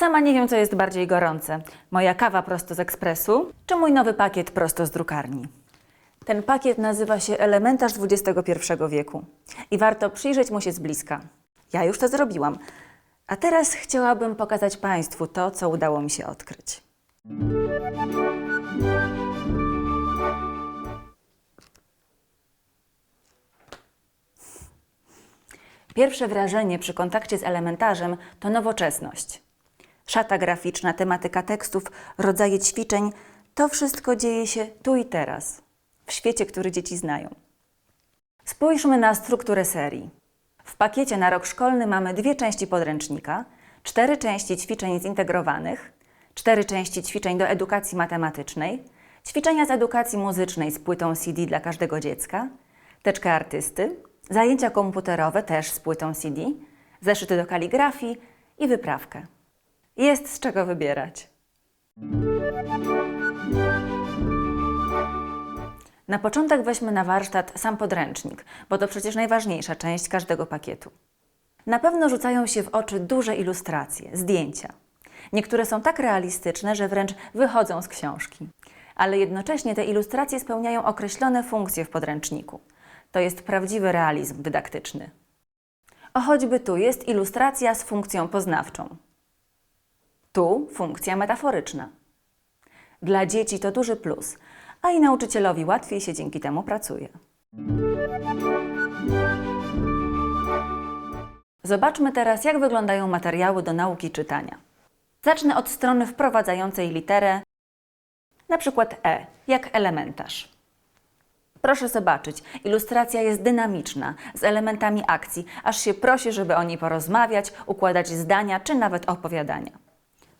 Sama nie wiem, co jest bardziej gorące. Moja kawa prosto z ekspresu, czy mój nowy pakiet prosto z drukarni. Ten pakiet nazywa się Elementarz XXI wieku i warto przyjrzeć mu się z bliska. Ja już to zrobiłam. A teraz chciałabym pokazać Państwu to, co udało mi się odkryć. Pierwsze wrażenie przy kontakcie z elementarzem to nowoczesność. Szata graficzna, tematyka tekstów, rodzaje ćwiczeń to wszystko dzieje się tu i teraz, w świecie, który dzieci znają. Spójrzmy na strukturę serii. W pakiecie na rok szkolny mamy dwie części podręcznika, cztery części ćwiczeń zintegrowanych, cztery części ćwiczeń do edukacji matematycznej, ćwiczenia z edukacji muzycznej z płytą CD dla każdego dziecka, teczkę artysty, zajęcia komputerowe też z płytą CD, zeszyty do kaligrafii i wyprawkę. Jest z czego wybierać. Na początek weźmy na warsztat sam podręcznik, bo to przecież najważniejsza część każdego pakietu. Na pewno rzucają się w oczy duże ilustracje, zdjęcia. Niektóre są tak realistyczne, że wręcz wychodzą z książki. Ale jednocześnie te ilustracje spełniają określone funkcje w podręczniku. To jest prawdziwy realizm dydaktyczny. O choćby tu jest ilustracja z funkcją poznawczą. Tu funkcja metaforyczna. Dla dzieci to duży plus, a i nauczycielowi łatwiej się dzięki temu pracuje. Zobaczmy teraz, jak wyglądają materiały do nauki czytania. Zacznę od strony wprowadzającej literę, na przykład E, jak elementarz. Proszę zobaczyć, ilustracja jest dynamiczna, z elementami akcji, aż się prosi, żeby o niej porozmawiać, układać zdania czy nawet opowiadania.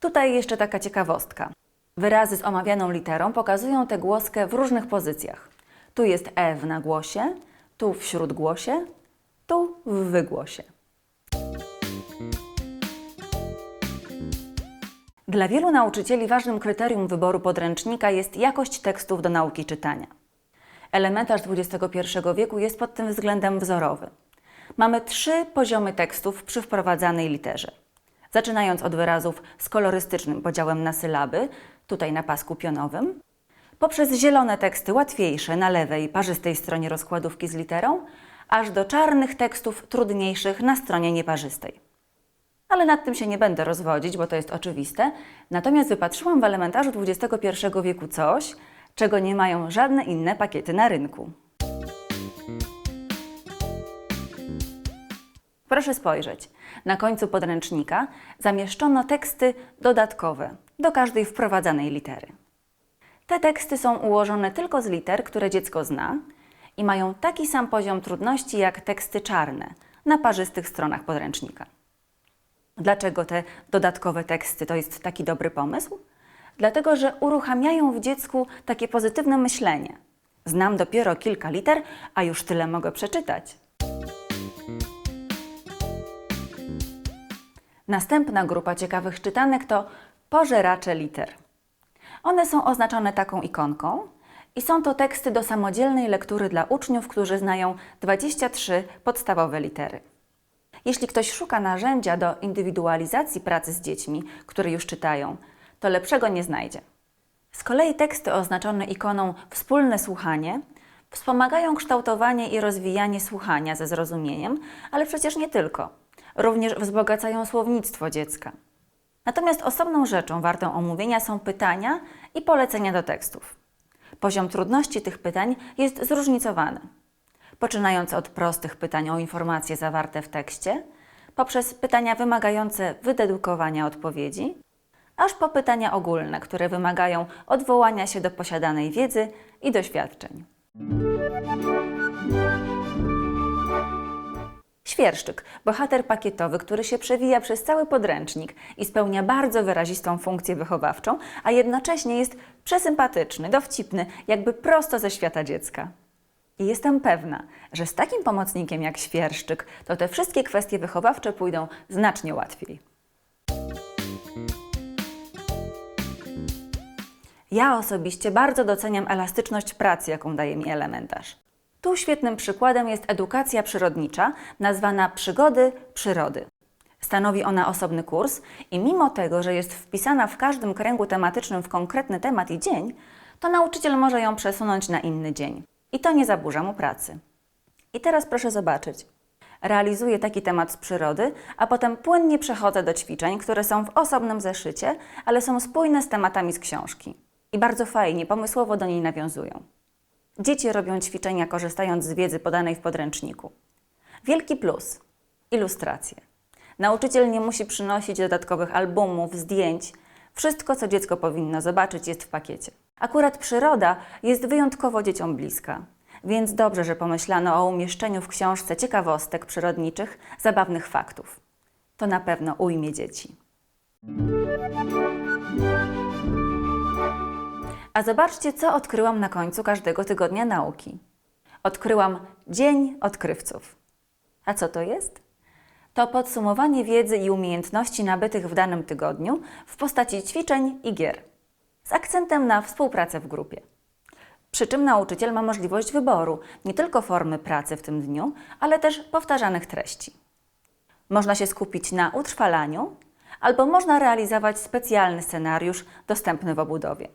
Tutaj jeszcze taka ciekawostka. Wyrazy z omawianą literą pokazują tę głoskę w różnych pozycjach. Tu jest E w nagłosie, tu w śródgłosie, tu w wygłosie. Dla wielu nauczycieli ważnym kryterium wyboru podręcznika jest jakość tekstów do nauki czytania. Elementarz XXI wieku jest pod tym względem wzorowy. Mamy trzy poziomy tekstów przy wprowadzanej literze. Zaczynając od wyrazów z kolorystycznym podziałem na sylaby, tutaj na pasku pionowym, poprzez zielone teksty łatwiejsze na lewej, parzystej stronie rozkładówki z literą, aż do czarnych tekstów trudniejszych na stronie nieparzystej. Ale nad tym się nie będę rozwodzić, bo to jest oczywiste. Natomiast wypatrzyłam w elementarzu XXI wieku coś, czego nie mają żadne inne pakiety na rynku. Proszę spojrzeć. Na końcu podręcznika zamieszczono teksty dodatkowe do każdej wprowadzanej litery. Te teksty są ułożone tylko z liter, które dziecko zna i mają taki sam poziom trudności jak teksty czarne na parzystych stronach podręcznika. Dlaczego te dodatkowe teksty to jest taki dobry pomysł? Dlatego, że uruchamiają w dziecku takie pozytywne myślenie. Znam dopiero kilka liter, a już tyle mogę przeczytać. Następna grupa ciekawych czytanek to pożeracze liter. One są oznaczone taką ikonką i są to teksty do samodzielnej lektury dla uczniów, którzy znają 23 podstawowe litery. Jeśli ktoś szuka narzędzia do indywidualizacji pracy z dziećmi, które już czytają, to lepszego nie znajdzie. Z kolei teksty oznaczone ikoną wspólne słuchanie wspomagają kształtowanie i rozwijanie słuchania ze zrozumieniem, ale przecież nie tylko. Również wzbogacają słownictwo dziecka. Natomiast osobną rzeczą wartą omówienia są pytania i polecenia do tekstów. Poziom trudności tych pytań jest zróżnicowany. Poczynając od prostych pytań o informacje zawarte w tekście, poprzez pytania wymagające wydedukowania odpowiedzi, aż po pytania ogólne, które wymagają odwołania się do posiadanej wiedzy i doświadczeń. Świerszczyk, bohater pakietowy, który się przewija przez cały podręcznik i spełnia bardzo wyrazistą funkcję wychowawczą, a jednocześnie jest przesympatyczny, dowcipny, jakby prosto ze świata dziecka. I jestem pewna, że z takim pomocnikiem jak świerszczyk, to te wszystkie kwestie wychowawcze pójdą znacznie łatwiej. Ja osobiście bardzo doceniam elastyczność pracy, jaką daje mi elementarz. Tu świetnym przykładem jest edukacja przyrodnicza, nazwana Przygody Przyrody. Stanowi ona osobny kurs i mimo tego, że jest wpisana w każdym kręgu tematycznym w konkretny temat i dzień, to nauczyciel może ją przesunąć na inny dzień. I to nie zaburza mu pracy. I teraz proszę zobaczyć. Realizuję taki temat z przyrody, a potem płynnie przechodzę do ćwiczeń, które są w osobnym zeszycie, ale są spójne z tematami z książki. I bardzo fajnie, pomysłowo do niej nawiązują. Dzieci robią ćwiczenia korzystając z wiedzy podanej w podręczniku. Wielki plus ilustracje. Nauczyciel nie musi przynosić dodatkowych albumów, zdjęć. Wszystko, co dziecko powinno zobaczyć, jest w pakiecie. Akurat przyroda jest wyjątkowo dzieciom bliska, więc dobrze, że pomyślano o umieszczeniu w książce ciekawostek przyrodniczych, zabawnych faktów. To na pewno ujmie dzieci. A zobaczcie, co odkryłam na końcu każdego tygodnia nauki. Odkryłam Dzień Odkrywców. A co to jest? To podsumowanie wiedzy i umiejętności nabytych w danym tygodniu w postaci ćwiczeń i gier, z akcentem na współpracę w grupie. Przy czym nauczyciel ma możliwość wyboru nie tylko formy pracy w tym dniu, ale też powtarzanych treści. Można się skupić na utrwalaniu, albo można realizować specjalny scenariusz dostępny w obudowie.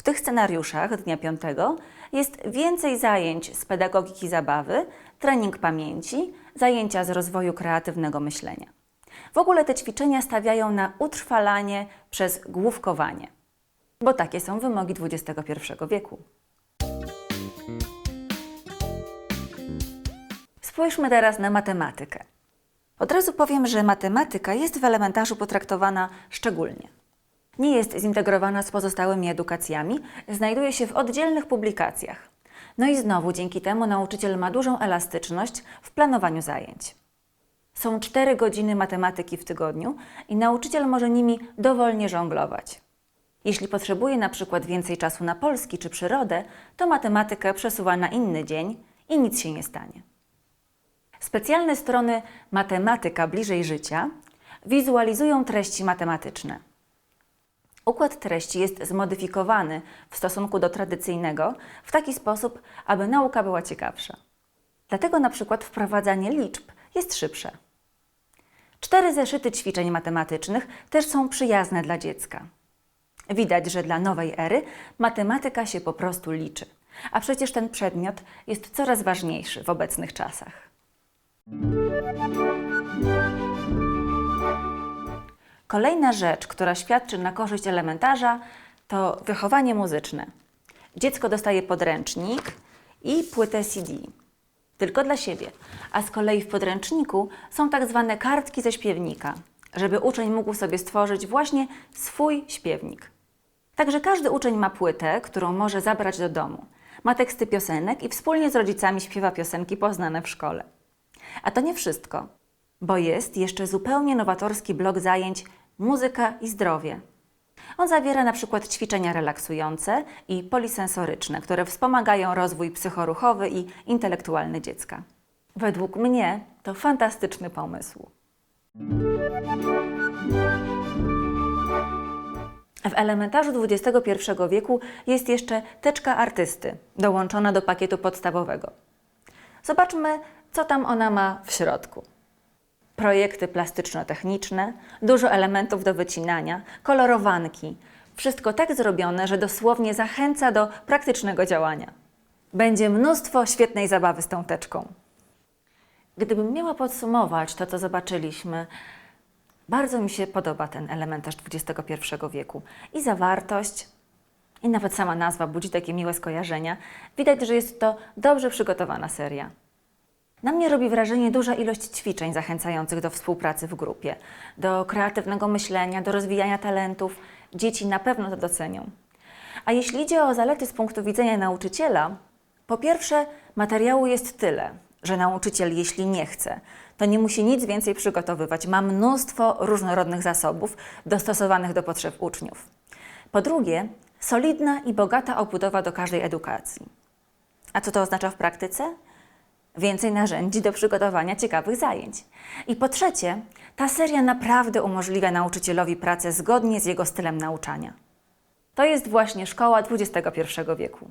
W tych scenariuszach dnia piątego jest więcej zajęć z pedagogiki zabawy, trening pamięci, zajęcia z rozwoju kreatywnego myślenia. W ogóle te ćwiczenia stawiają na utrwalanie przez główkowanie, bo takie są wymogi XXI wieku. Spójrzmy teraz na matematykę. Od razu powiem, że matematyka jest w elementarzu potraktowana szczególnie nie jest zintegrowana z pozostałymi edukacjami, znajduje się w oddzielnych publikacjach. No i znowu dzięki temu nauczyciel ma dużą elastyczność w planowaniu zajęć. Są cztery godziny matematyki w tygodniu i nauczyciel może nimi dowolnie żonglować. Jeśli potrzebuje na przykład więcej czasu na polski czy przyrodę, to matematykę przesuwa na inny dzień i nic się nie stanie. Specjalne strony Matematyka bliżej życia wizualizują treści matematyczne. Układ treści jest zmodyfikowany w stosunku do tradycyjnego w taki sposób, aby nauka była ciekawsza. Dlatego na przykład wprowadzanie liczb jest szybsze. Cztery zeszyty ćwiczeń matematycznych też są przyjazne dla dziecka. Widać, że dla nowej ery matematyka się po prostu liczy, a przecież ten przedmiot jest coraz ważniejszy w obecnych czasach. Kolejna rzecz, która świadczy na korzyść elementarza, to wychowanie muzyczne. Dziecko dostaje podręcznik i płytę CD. Tylko dla siebie. A z kolei w podręczniku są tak zwane kartki ze śpiewnika, żeby uczeń mógł sobie stworzyć właśnie swój śpiewnik. Także każdy uczeń ma płytę, którą może zabrać do domu. Ma teksty piosenek i wspólnie z rodzicami śpiewa piosenki poznane w szkole. A to nie wszystko, bo jest jeszcze zupełnie nowatorski blok zajęć muzyka i zdrowie. On zawiera na przykład ćwiczenia relaksujące i polisensoryczne, które wspomagają rozwój psychoruchowy i intelektualny dziecka. Według mnie to fantastyczny pomysł. W elementarzu XXI wieku jest jeszcze teczka artysty, dołączona do pakietu podstawowego. Zobaczmy, co tam ona ma w środku projekty plastyczno-techniczne, dużo elementów do wycinania, kolorowanki. Wszystko tak zrobione, że dosłownie zachęca do praktycznego działania. Będzie mnóstwo świetnej zabawy z tą teczką. Gdybym miała podsumować to, co zobaczyliśmy, bardzo mi się podoba ten elementarz XXI wieku. I zawartość, i nawet sama nazwa budzi takie miłe skojarzenia. Widać, że jest to dobrze przygotowana seria. Na mnie robi wrażenie duża ilość ćwiczeń zachęcających do współpracy w grupie, do kreatywnego myślenia, do rozwijania talentów. Dzieci na pewno to docenią. A jeśli idzie o zalety z punktu widzenia nauczyciela, po pierwsze, materiału jest tyle, że nauczyciel, jeśli nie chce, to nie musi nic więcej przygotowywać. Ma mnóstwo różnorodnych zasobów dostosowanych do potrzeb uczniów. Po drugie, solidna i bogata obudowa do każdej edukacji. A co to oznacza w praktyce? Więcej narzędzi do przygotowania ciekawych zajęć. I po trzecie, ta seria naprawdę umożliwia nauczycielowi pracę zgodnie z jego stylem nauczania. To jest właśnie szkoła XXI wieku.